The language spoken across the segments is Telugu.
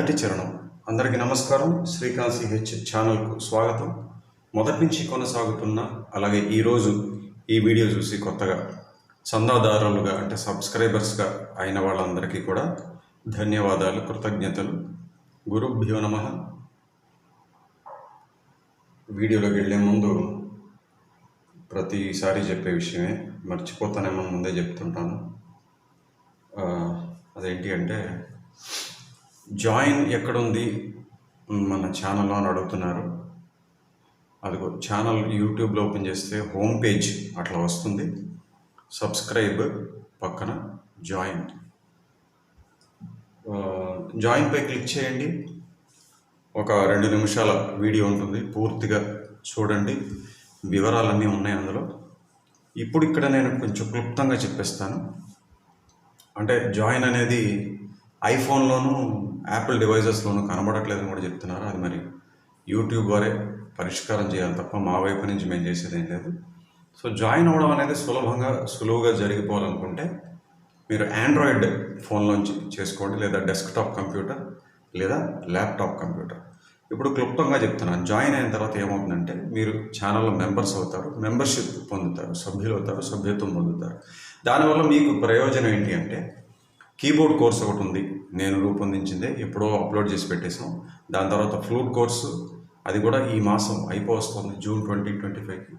మొదటి చరణం. అందరికీ నమస్కారం. శ్రీకాంత్ సిహెచ్ ఛానల్కు స్వాగతం. మొదటి నుంచి కొనసాగుతున్న అలాగే ఈరోజు ఈ వీడియో చూసి కొత్తగా చందాదారులుగా అంటే సబ్స్క్రైబర్స్గా అయిన వాళ్ళందరికీ కూడా ధన్యవాదాలు కృతజ్ఞతలు. గురుభ్యో నమ. వీడియోలోకి వెళ్ళే ముందు ప్రతిసారి చెప్పే విషయమే. మర్చిపోతానేమో ముందే చెప్తుంటాను. అదేంటి అంటే జాయిన్ ఎక్కడుంది? మన ఛానల్లో అని అడుగుతున్నారు. అదిగో ఛానల్ యూట్యూబ్లో ఓపెన్ చేస్తే హోమ్ పేజ్ అట్లా వస్తుంది. సబ్స్క్రైబ్ పక్కన జాయిన్. జాయిన్పై క్లిక్ చేయండి. ఒక రెండు నిమిషాల వీడియో ఉంటుంది. పూర్తిగా చూడండి. వివరాలన్నీ ఉన్నాయి అందులో. ఇప్పుడు ఇక్కడ నేను కొంచెం క్లుప్తంగా చెప్పేస్తాను. అంటే జాయిన్ అనేది ఐఫోన్లోను యాపిల్ డివైజెస్లోనూ కనబడట్లేదని కూడా చెప్తున్నారు. అది మరి యూట్యూబ్ వారే పరిష్కారం చేయాలి తప్ప మా వైపు నుంచి మేము చేసేది ఏం లేదు. సో జాయిన్ అవ్వడం అనేది సులభంగా సులువుగా జరిగిపోవాలనుకుంటే మీరు ఆండ్రాయిడ్ ఫోన్లోంచి చేసుకోండి లేదా డెస్క్టాప్ కంప్యూటర్ లేదా ల్యాప్టాప్ కంప్యూటర్. ఇప్పుడు క్లుప్తంగా చెప్తున్నాను జాయిన్ అయిన తర్వాత ఏమవుతుందంటే మీరు ఛానల్లో మెంబర్స్ అవుతారు మెంబర్షిప్ పొందుతారు సభ్యులు అవుతారు సభ్యత్వం పొందుతారు. దానివల్ల మీకు ప్రయోజనం ఏంటి అంటే కీబోర్డ్ కోర్స్ ఒకటి ఉంది. నేను రూపొందించిందే ఎప్పుడో అప్లోడ్ చేసి పెట్టేసాం దాని తర్వాత ఫ్లూట్ కోర్సు అది కూడా ఈ మాసం అయిపోవస్తుంది జూన్ ట్వంటీ ట్వంటీ ఫైవ్కి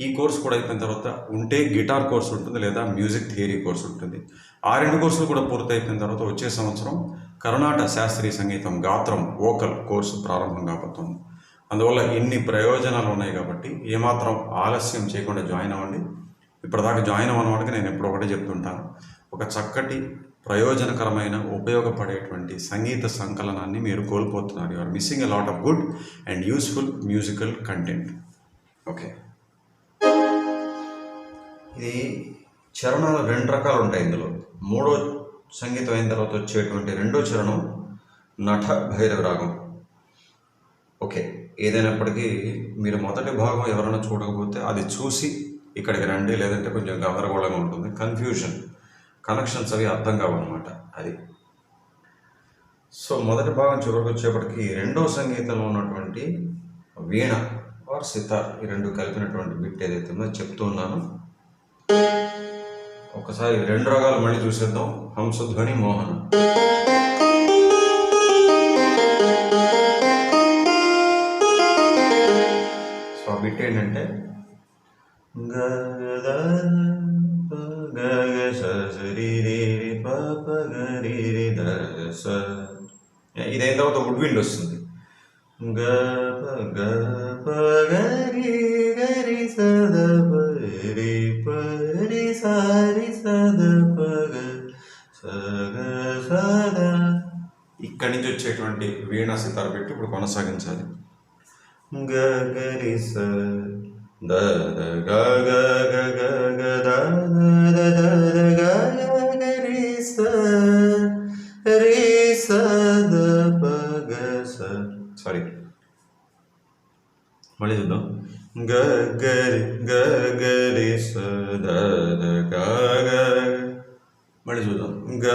ఈ కోర్స్ కూడా అయిపోయిన తర్వాత ఉంటే గిటార్ కోర్స్ ఉంటుంది లేదా మ్యూజిక్ థియరీ కోర్స్ ఉంటుంది. ఆ రెండు కోర్సులు కూడా పూర్తి అయిపోయిన తర్వాత వచ్చే సంవత్సరం కర్ణాటక శాస్త్రీయ సంగీతం గాత్రం వోకల్ కోర్సు ప్రారంభం కాబోతుంది. అందువల్ల ఎన్ని ప్రయోజనాలు ఉన్నాయి కాబట్టి ఏమాత్రం ఆలస్యం చేయకుండా జాయిన్ అవ్వండి. ఇప్పటిదాకా జాయిన్ అవ్వని నేను ఎప్పుడు ఒకటే చెప్తుంటాను. ఒక చక్కటి ప్రయోజనకరమైన ఉపయోగపడేటువంటి సంగీత సంకలనాన్ని మీరు కోల్పోతున్నారు. You are missing a lot of good and useful musical content okay ఇది చరణాలు రెండు రకాలు ఉంటాయి ఇందులో. మూడో సంగీతం అయిన తర్వాత వచ్చేటువంటి రెండో చరణం నట భైరవ రాగం. ఓకే ఏదైనప్పటికీ మీరు మొదటి భాగం ఎవరైనా చూడకపోతే అది చూసి ఇక్కడికి రండి లేదంటే కొంచెం గందరగోళంగా ఉంటుంది. కన్ఫ్యూషన్ కనెక్షన్స్ అవి అర్థం కావన్నమాట అది. సో మొదటి భాగం చివరికి వచ్చేప్పటికి రెండో సంగీతంలో ఉన్నటువంటి వీణ ఆర్ సితార్ ఈ రెండు కలిపినటువంటి బిట్ ఏదైతే ఉందో చెప్తూ ఉన్నాను. ఒకసారి రెండు రకాలు మళ్ళీ చూసేద్దాం. హంసధ్వని మోహన్. సో ఆ బిట్ ఏంటంటే గ ద స తర్వాత వుడ్ విండ్ వస్తుంది. గ ప గ ప గ రి గ రి స ద ప రి ప రి స రి స ద ప ఇక్కడి నుంచి వచ్చేటువంటి వీణా సితార పెట్టి ఇప్పుడు కొనసాగించాలి. గ గరి రి స ద ద గ గ గ గ గ ద ద ద మళ్ళీ చూద్దాం గ గ రి గ గ రి స ద ద గ గ మళ్ళీ చూద్దాం గ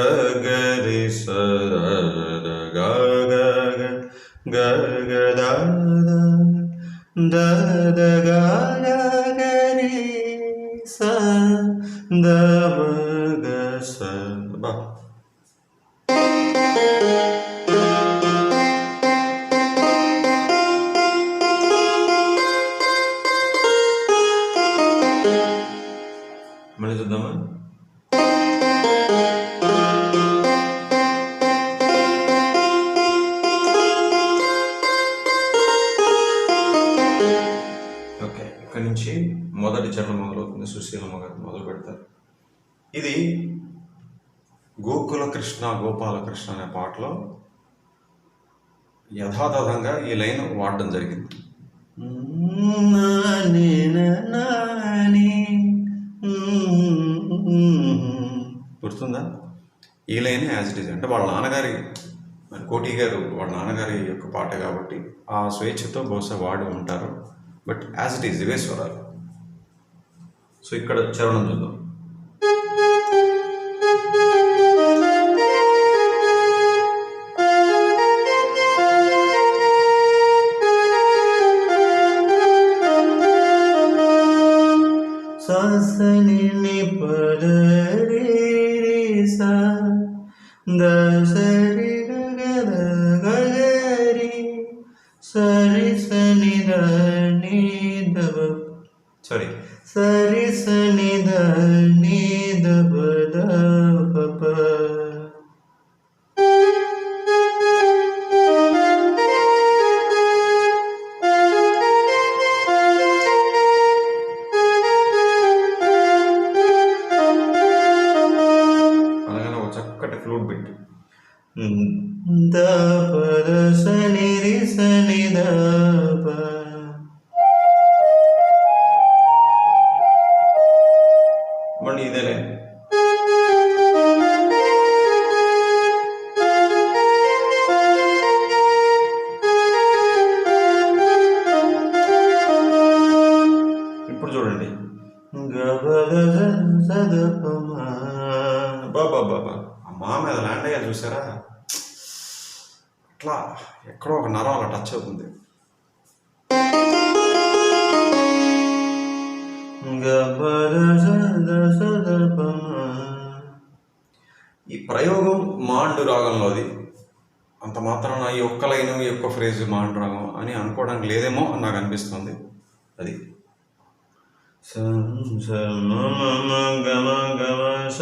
మళ్ళీ చూద్దామా? ఓకే ఇక్కడ నుంచి మొదటి చరణం మొదలవుతుంది. సుశీలమ్మ గారు మొదలు పెడతారు. ఇది గోకుల కృష్ణ గోపాలకృష్ణ అనే పాటలో యథాతథంగా ఈ లైన్ వాడడం జరిగింది. నా ఈ లైన్ యాజ్ ఇట్ ఈజ్ అంటే వాళ్ళ నాన్నగారి మరి కోటి గారు వాళ్ళ నాన్నగారి యొక్క పాట కాబట్టి ఆ స్వేచ్ఛతో బహుశా వాడు ఉంటారు. బట్ యాజ్ ఇట్ ఈజ్ ఇవే స్వరాలు. సో ఇక్కడ చరణం చూద్దాం. ససని అక్కడ ఒక నరం అలా టచ్ అవుతుంది ఈ ప్రయోగం మాండు రాగంలోది అంత మాత్రం ఈ ఒక్క లైన్ ఈ ఒక్క ఫ్రేజ్ మాండు రాగం అని అనుకోవడానికి లేదేమో అని నాకు అనిపిస్తుంది. అది.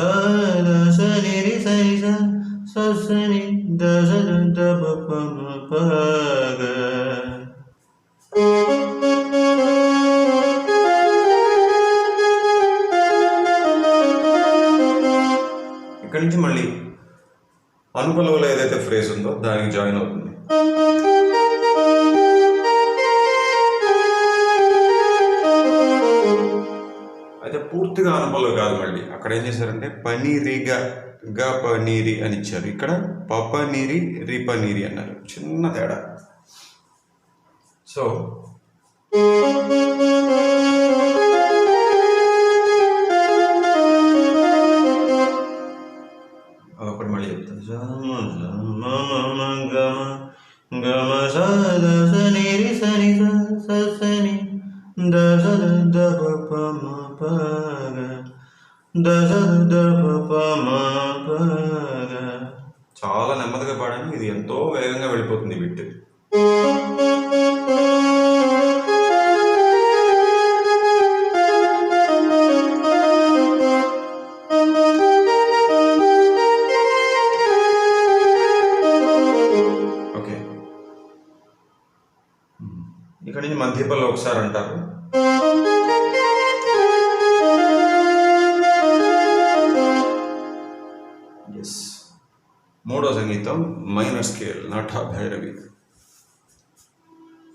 సరి సరి సని దశ ఇక్కడి నుంచి మళ్ళీ అనుకూలంలో ఏదైతే ఫ్రేజ్ ఉందో దానికి జాయిన్ అవుతుంది. అయితే పూర్తిగా అనుకూలం కాదు మళ్ళీ. అక్కడ ఏం చేశారంటే పని రీగా గపనీరి అని ఇచ్చారు. ఇక్కడ పపనీరి రిపనీరి అన్నారు. చిన్న తేడా. సో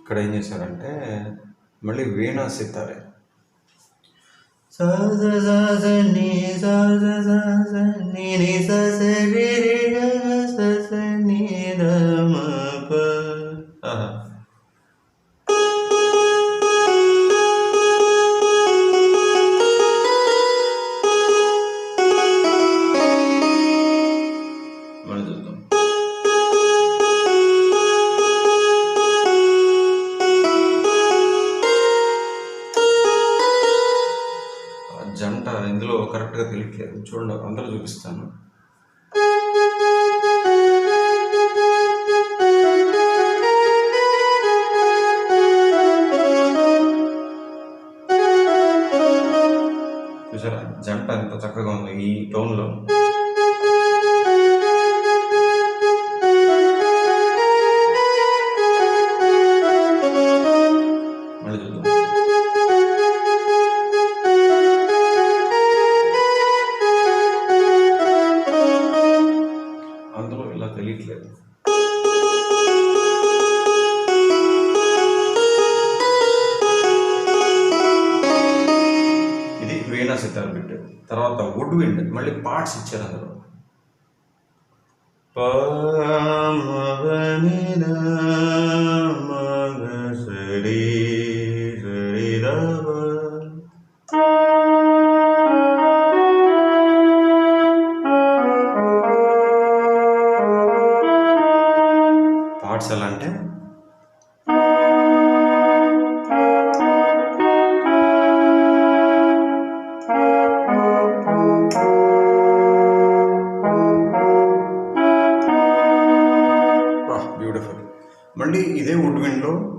ఇక్కడ ఏం చేశారంటే మళ్ళీ వీణా సితారే. సా చూడండి అందరూ చూపిస్తాను. చూసారా? జంట ఎంత చక్కగా ఉంది ఈ టోన్లో అండ్ మళ్ళీ పార్ట్స్ ఇచ్చారు అందులో. పామవనినా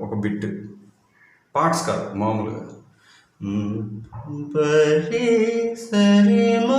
ఒక బిట్ పార్ట్స్ కాదు మామూలుగా మ్మ్. పరి సరి మగ సరి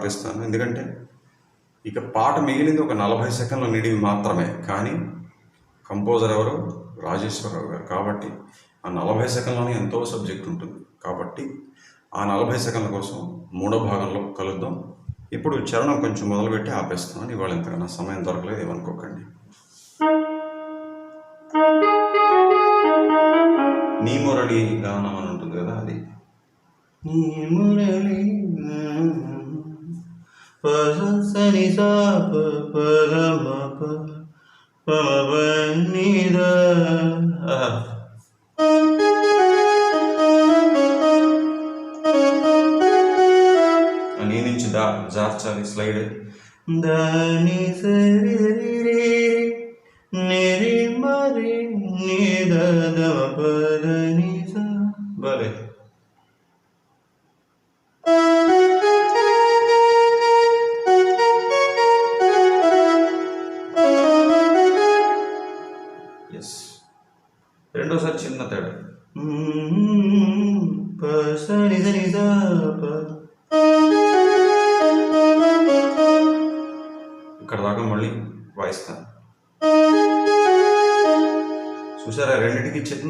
ఆపేస్తాను. ఎందుకంటే ఇక పాట మిగిలింది ఒక నలభై సెకండ్ల నిడివి మాత్రమే. కానీ కంపోజర్ ఎవరు? రాజేశ్వరరావు గారు. కాబట్టి ఆ నలభై సెకండ్లోనే ఎంతో సబ్జెక్ట్ ఉంటుంది. కాబట్టి ఆ నలభై సెకండ్ల కోసం మూడో భాగంలో కలుద్దాం. ఇప్పుడు చరణం కొంచెం మొదలుపెట్టి ఆపేస్తున్నాను. ఇవాళ ఎంతకన్నా సమయం దొరకలేదు. ఏమనుకోకండి. నీ మురళి గానం అని ఉంటుంది కదా అది. నీ మురళి పద సాప స పవనిద నీ నుంచి దా జార్చాలి స్లైడ్. దాని సరి రి నిరి మరి ని ద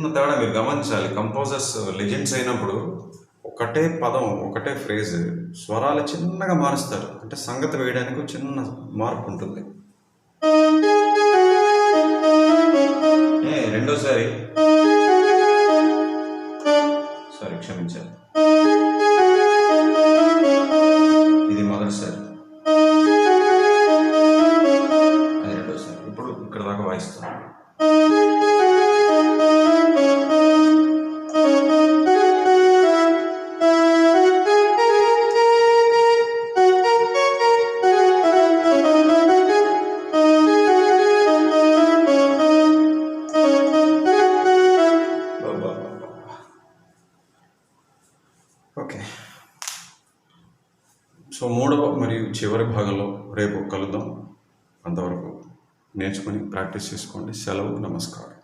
చిన్న తేడా మీరు గమనించాలి. కంపోజర్స్ లెజెండ్స్ అయినప్పుడు ఒకటే పదం ఒకటే ఫ్రేజ్ స్వరాలు చిన్నగా మారుస్తారు. అంటే సంగతి వేయడానికి చిన్న మార్పు ఉంటుంది. ఏ రెండోసారి. ప్రాక్టీస్ చేసుకోండి. సెలవు నమస్కారం.